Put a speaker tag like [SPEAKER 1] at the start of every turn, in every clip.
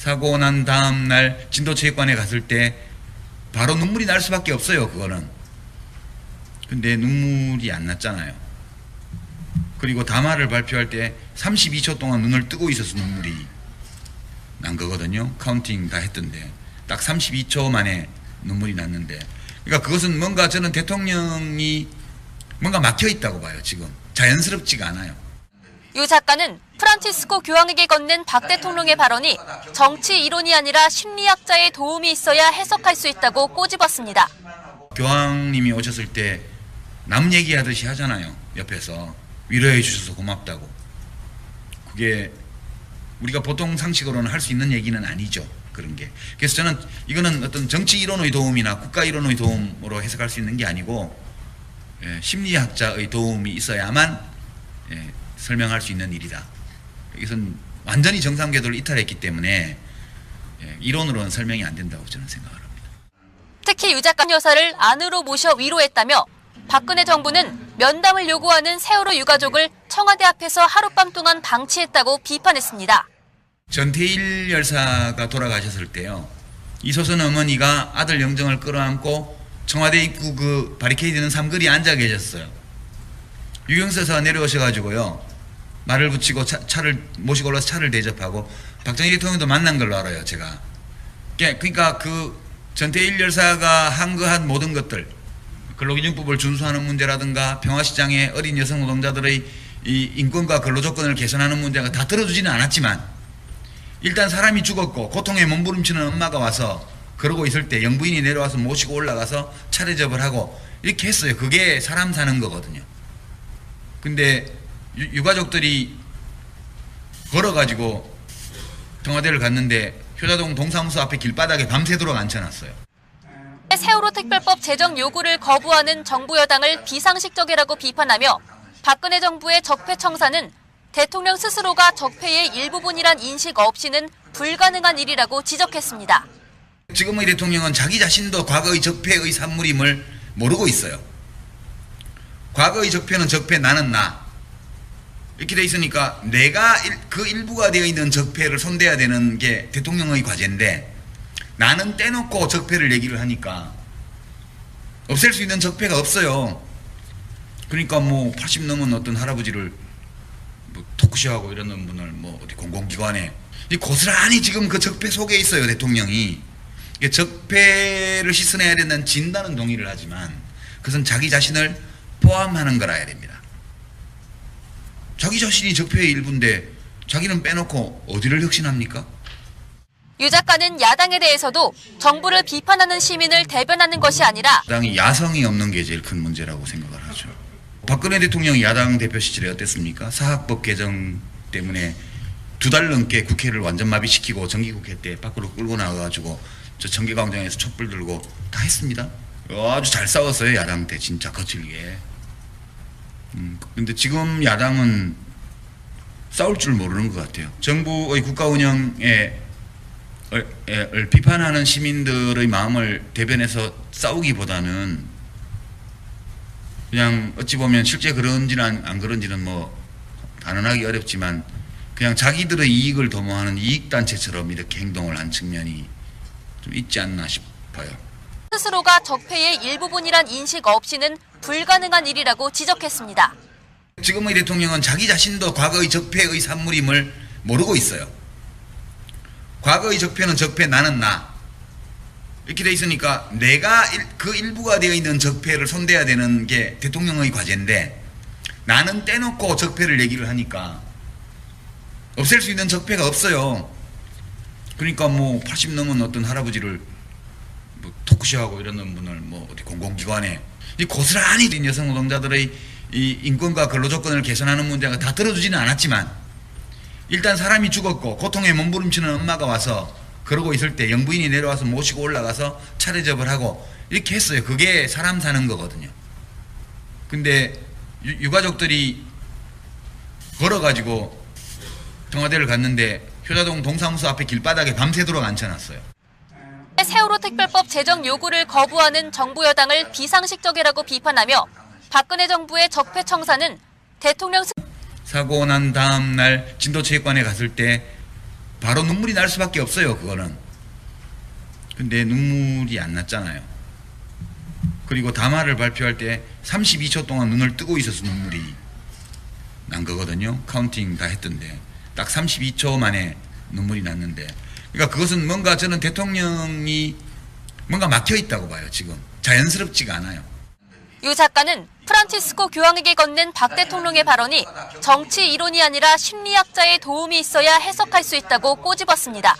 [SPEAKER 1] 사고 난 다음 날 진도체육관에 갔을 때 바로 눈물이 날 수밖에 없어요. 그거는. 근데 눈물이 안 났잖아요. 그리고 담화를 발표할 때 32초 동안 눈을 뜨고 있어서 눈물이 난 거거든요. 카운팅 다 했던데 딱 32초 만에 눈물이 났는데 그러니까 그것은 뭔가 저는 대통령이 뭔가 막혀 있다고 봐요. 지금 자연스럽지가 않아요.
[SPEAKER 2] 유 작가는 프란치스코 교황에게 건넨 박 대통령의 발언이 정치 이론이 아니라 심리학자의 도움이 있어야 해석할 수 있다고 꼬집었습니다.
[SPEAKER 1] 교황님이 오셨을 때 남 얘기하듯이 하잖아요. 옆에서 위로해 주셔서 고맙다고. 그게 우리가 보통 상식으로는 할 수 있는 얘기는 아니죠. 그런 게. 그래서 저는 이거는 어떤 정치 이론의 도움이나 국가 이론의 도움으로 해석할 수 있는 게 아니고 예, 심리학자의 도움이 있어야만 예, 설명할 수 있는 일이다. 이것은 완전히 정상 궤도를 이탈했기 때문에 예, 이론으로는 설명이 안 된다고 저는 생각을 합니다.
[SPEAKER 2] 특히 유 작가 여사를 안으로 모셔 위로했다며 박근혜 정부는 면담을 요구하는 세월호 유가족을 청와대 앞에서 하룻밤 동안 방치했다고 비판했습니다.
[SPEAKER 1] 전태일 열사가 돌아가셨을 때요. 이소선 어머니가 아들 영정을 끌어안고 청와대 입구 그 바리케이드는 삼거리에 앉아 계셨어요. 유경수 여사가 내려오셔가지고요. 말을 붙이고 차, 차를 모시고 올라서 차를 대접하고 박정희 대통령도 만난 걸로 알아요. 제가. 예, 그러니까 그 전태일 열사가 한그한 모든 것들 근로기준법을 준수하는 문제라든가 평화시장의 어린 여성 노동자들의 이 인권과 근로조건을 개선하는 문제가 다 들어주지는 않았지만 일단 사람이 죽었고 고통에 몸부림치는 엄마가 와서 그러고 있을 때 영부인이 내려와서 모시고 올라가서 차례접을 하고 이렇게 했어요. 그게 사람 사는 거거든요. 근데 유, 유가족들이 걸어가지고 청와대를 갔는데 효자동 동사무소 앞에 길바닥에 밤새도록 앉혀놨어요.
[SPEAKER 2] 세월호 특별법 제정 요구를 거부하는 정부 여당을 비상식적이라고 비판하며 박근혜 정부의 적폐 청사는 대통령 스스로가 적폐의 일부분이란 인식 없이는 불가능한 일이라고 지적했습니다.
[SPEAKER 1] 지금의 대통령은 자기 자신도 과거의 적폐의 산물임을 모르고 있어요. 과거의 적폐는 적폐, 나는 나. 이렇게 돼 있으니까 내가 일, 그 일부가 되어 있는 적폐를 손대야 되는 게 대통령의 과제인데 나는 떼놓고 적폐를 얘기를 하니까 없앨 수 있는 적폐가 없어요. 그러니까 뭐 80 넘은 어떤 할아버지를 뭐 토크쇼하고 이러는 분을 뭐 어디 공공기관에 이 고스란히 지금 그 적폐 속에 있어요 대통령이 적폐를 씻어내야 된다는 진단은 동의를 하지만 그것은 자기 자신을 포함하는 거라야 됩니다. 자기 자신이 적폐의 일부인데 자기는 빼놓고 어디를 혁신합니까?
[SPEAKER 2] 유 작가는 야당에 대해서도 정부를 비판하는 시민을 대변하는 것이 아니라
[SPEAKER 1] 야당이 야성이 없는 게 제일 큰 문제라고 생각을 하죠. 박근혜 대통령이 야당 대표 시절에 어땠습니까? 사학법 개정 때문에 두 달 넘게 국회를 완전 마비시키고 정기국회 때 밖으로 끌고 나가가지고 저 청계광장에서 촛불 들고 다 했습니다. 아주 잘 싸웠어요 야당 때 진짜 거칠게. 음, 근데 지금 야당은 싸울 줄 모르는 것 같아요. 정부의 국가 운영에 비판하는 시민들의 마음을 대변해서 싸우기보다는 그냥 어찌 보면 실제 그런지는 안, 안 그런지는 뭐 단언하기 어렵지만 그냥 자기들의 이익을 도모하는 이익단체처럼 이렇게 행동을 한 측면이 좀 있지 않나 싶어요.
[SPEAKER 2] 스스로가 적폐의 일부분이란 인식 없이는 불가능한 일이라고 지적했습니다.
[SPEAKER 1] 지금의 대통령은 자기 자신도 과거의 적폐의 산물임을 모르고 있어요. 과거의 적폐는 적폐, 나는 나. 이렇게 돼 있으니까 내가 일, 그 일부가 되어 있는 적폐를 손대야 되는 게 대통령의 과제인데 나는 떼놓고 적폐를 얘기를 하니까 없앨 수 있는 적폐가 없어요. 그러니까 뭐 80 넘은 어떤 할아버지를 뭐 토크쇼하고 이러는 분을 뭐 어디 공공기관에 이 고스란히 이 여성 노동자들의 이 인권과 근로 조건을 개선하는 문제가 다 들어주지는 않았지만 일단 사람이 죽었고 고통에 몸부림치는 엄마가 와서 그러고 있을 때 영부인이 내려와서 모시고 올라가서 차례접을 하고 이렇게 했어요. 그게 사람 사는 거거든요. 근데 유, 유가족들이 걸어가지고 청와대를 갔는데 효자동 동사무소 앞에 길바닥에 밤새도록 앉혀놨어요.
[SPEAKER 2] 세월호 특별법 제정 요구를 거부하는 정부 여당을 비상식적이라고 비판하며 박근혜 정부의 적폐 청사는 대통령 스-
[SPEAKER 1] 사고 난 다음 날 진도체육관에 갔을 때 바로 눈물이 날 수밖에 없어요. 그거는. 근데 눈물이 안 났잖아요. 그리고 담화를 발표할 때 32초 동안 눈을 뜨고 있어서 눈물이 난 거거든요. 카운팅 다 했던데 딱 32초 만에 눈물이 났는데 그러니까 그것은 뭔가 저는 대통령이 뭔가 막혀 있다고 봐요. 지금 자연스럽지가 않아요.
[SPEAKER 2] 유 작가는 프란치스코 교황에게 건넨 박 대통령의 발언이 정치 이론이 아니라 심리학자의 도움이 있어야 해석할 수 있다고 꼬집었습니다.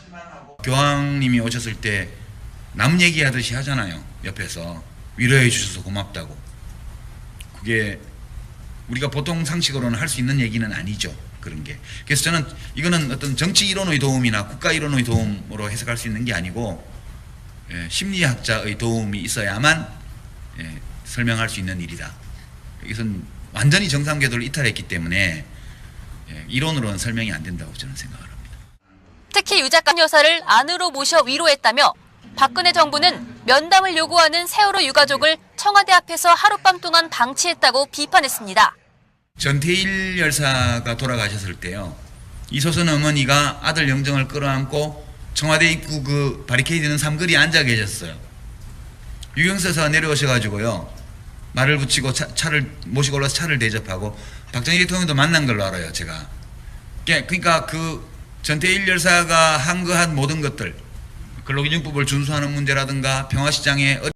[SPEAKER 1] 교황님이 오셨을 때 남 얘기하듯이 하잖아요. 옆에서 위로해 주셔서 고맙다고. 그게 우리가 보통 상식으로는 할 수 있는 얘기는 아니죠. 그런 게. 그래서 저는 이거는 어떤 정치 이론의 도움이나 국가 이론의 도움으로 해석할 수 있는 게 아니고 예, 심리학자의 도움이 있어야만 예, 설명할 수 있는 일이다. 이것은 완전히 정상 궤도를 이탈했기 때문에 예, 이론으로는 설명이 안 된다고 저는 생각을 합니다.
[SPEAKER 2] 특히 유 작가 여사를 안으로 모셔 위로했다며 박근혜 정부는 면담을 요구하는 세월호 유가족을 청와대 앞에서 하룻밤 동안 방치했다고 비판했습니다.
[SPEAKER 1] 전태일 열사가 돌아가셨을 때요. 이소선 어머니가 아들 영정을 끌어안고 청와대 입구 그 바리케이드 는 삼거리에 앉아 계셨어요. 유경수 여사가 내려오셔가지고요. 말을 붙이고 차, 차를 모시고 올라서 차를 대접하고 박정희 대통령도 만난 걸로 알아요. 제가. 그- 그러니까 그 전태일 열사가 한그한 모든 것들 근로기준법을 준수하는 문제라든가 평화시장에